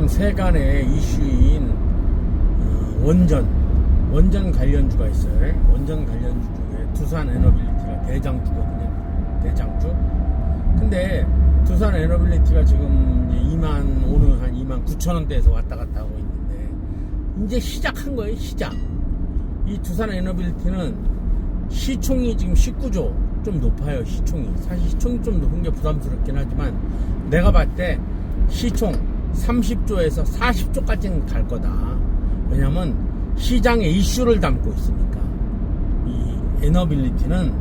지금 세간의 이슈인 어, 원전 원전 관련주가 있어요. 원전 관련주 중에 두산 에너빌리티가 대장주거든요. 대장주. 근데 두산 에너빌리티가 지금 이제 2만 오늘 한 2만 9천 원대에서 왔다 갔다 하고 있는데 이제 시작한 거예요. 시작. 이 두산 에너빌리티는 시총이 지금 19조 좀 높아요. 시총이 사실 시총이 좀 높은 게 부담스럽긴 하지만 내가 봤을 때 시총 30조에서 40조까지는 갈 거다. 왜냐면 시장에 이슈를 담고 있으니까. 이 에너빌리티는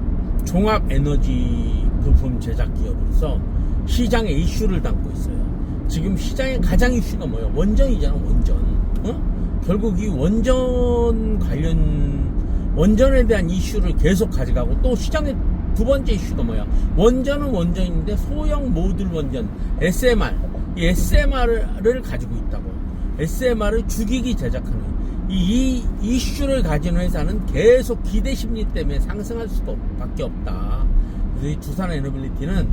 종합 에너지 부품 제작 기업으로서 시장에 이슈를 담고 있어요. 지금 시장의 가장 이슈가 뭐예요? 원전이잖아, 원전. 어? 결국 이 원전 관련 원전에 대한 이슈를 계속 가져가고 또 시장의 두 번째 이슈가 뭐야? 원전은 원전인데 소형 모듈 원전 SMR 이 SMR을 가지고 있다고. SMR을 죽이기 제작하는 이, 이 이슈를 가진 회사는 계속 기대 심리 때문에 상승할 수가 밖에 없다. 그래서 이 두산 에너빌리티는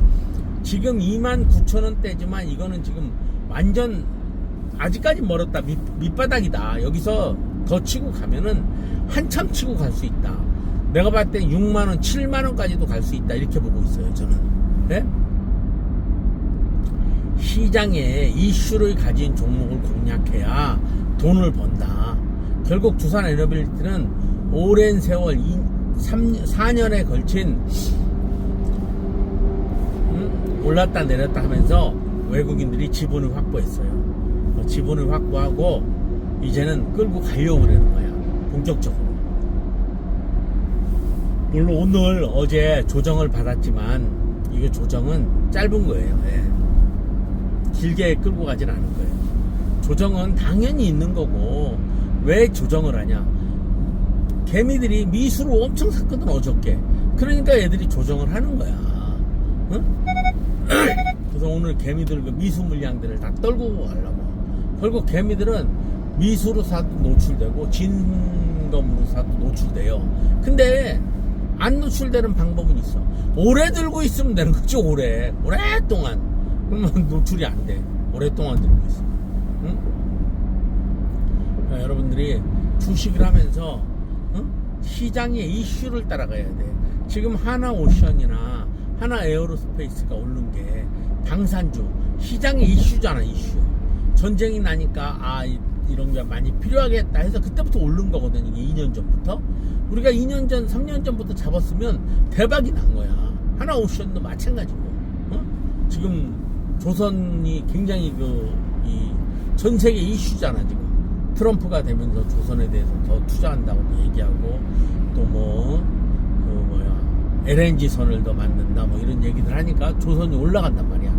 지금 2만 9천 원대지만 이거는 지금 완전 아직까지 멀었다. 밑, 밑바닥이다. 여기서 더 치고 가면은 한참 치고 갈 수 있다. 내가 봤을 때 6만원 7만원까지도 갈 수 있다. 이렇게 보고 있어요 저는. 네? 시장에 이슈를 가진 종목을 공략해야 돈을 번다 결국 두산 에너빌리티는 오랜 세월 3, 4년에 걸친 음? 올랐다 내렸다 하면서 외국인들이 지분을 확보했어요. 어, 지분을 확보하고 이제는 끌고 가려고 그러는 거야. 본격적으로. 물론 오늘 어제 조정을 받았지만 이게 조정은 짧은 거예요. 예. 길게 끌고 가진 않은 거예요. 조정은 당연히 있는 거고 왜 조정을 하냐? 개미들이 미수를 엄청 샀거든 어저께. 그러니까 애들이 조정을 하는 거야. 응? 그래서 오늘 개미들 그 미수 물량들을 다 떨고 가려고. 결국 개미들은 미수로 사도 노출되고 진검으로 사도 노출돼요. 근데 안 노출되는 방법은 있어. 오래 들고 있으면 되는 거지 오래. 오랫동안. 그러면 노출이 안 돼. 오랫동안 들고 있어. 응? 그러니까 여러분들이 주식을 하면서 응? 시장의 이슈를 따라가야 돼. 지금 하나 오션이나 하나 에어로스페이스가 오른 게 방산주 시장의 이슈잖아 이슈. 전쟁이 나니까 아 이- 이런 게 많이 필요하겠다 해서 그때부터 오른 거거든 이게 2년 전부터. 우리가 2년 전, 3년 전부터 잡았으면 대박이 난 거야. 하나 오션도 마찬가지고. 어? 지금 조선이 굉장히 그이전 세계 이슈잖아 지금. 트럼프가 되면서 조선에 대해서 더 투자한다고 얘기하고 또뭐 그 뭐야 LNG 선을 더 만든다 뭐 이런 얘기들 하니까 조선이 올라간단 말이야.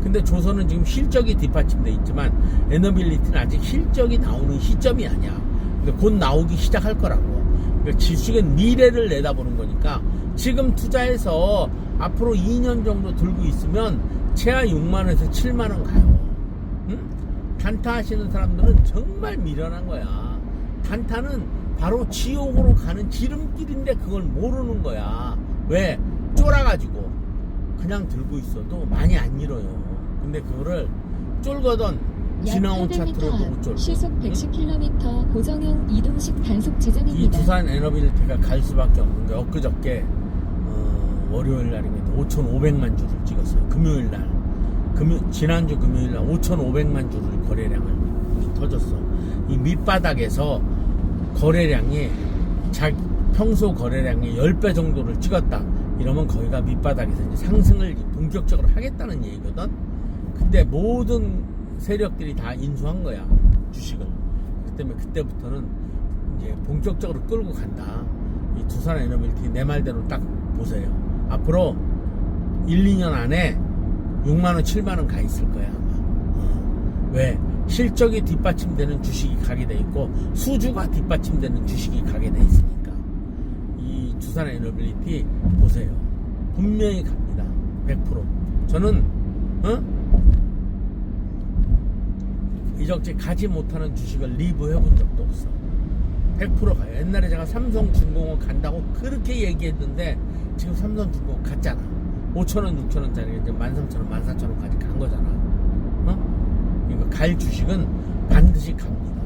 근데 조선은 지금 실적이 뒷받침돼 있지만 에너빌리티는 아직 실적이 나오는 시점이 아니야. 근데 곧 나오기 시작할 거라고. 그러니까 지수는 미래를 내다보는 거니까 지금 투자해서 앞으로 2년 정도 들고 있으면 최하 6만 원에서 7만 원 가요. 응? 단타 하시는 사람들은 정말 미련한 거야. 단타는 바로 지옥으로 가는 지름길인데 그걸 모르는 거야. 왜? 쫄아가지고 그냥 들고 있어도 많이 안 잃어요. 근데 그거를 쫄거든 지나온 차트를 보고. 약 시속 응? 110km 고정형 이동식 단속 이 지점입니다. 두산 에너빌리티가 갈 수밖에 없는 게 엊그저께 어, 월요일 날입니다. 5,500만 주를 찍었어요. 금요일 날. 금요, 지난주 금요일 날 5,500만 주를 거래량을 터졌어. 이 밑바닥에서 거래량이 자, 평소 거래량의 10배 정도를 찍었다. 이러면 거기가 밑바닥에서 이제 상승을 본격적으로 하겠다는 얘기거든. 근데 모든 세력들이 다 인수한 거야. 주식을. 그 때문에 그때부터는 이제 본격적으로 끌고 간다. 이 두산 에너빌티 내 말대로 딱 보세요. 앞으로 1, 2년 안에 6만원, 7만원 가 있을 거야, 아마. 어. 왜? 실적이 뒷받침되는 주식이 가게 돼 있고, 수주가 뒷받침되는 주식이 가게 돼 있으니까. 이 두산 에너빌리티 보세요. 분명히 갑니다. 100%. 저는, 어? 이적지 가지 못하는 주식을 리뷰해 본 적도 없어. 100% 가요. 옛날에 제가 삼성 중공업 간다고 그렇게 얘기했는데 지금 삼성 중공업 갔잖아. 5천원, 6천원짜리 이제 13,000원, 14,000원까지 간 거잖아. 어? 이거 갈 주식은 반드시 갑니다.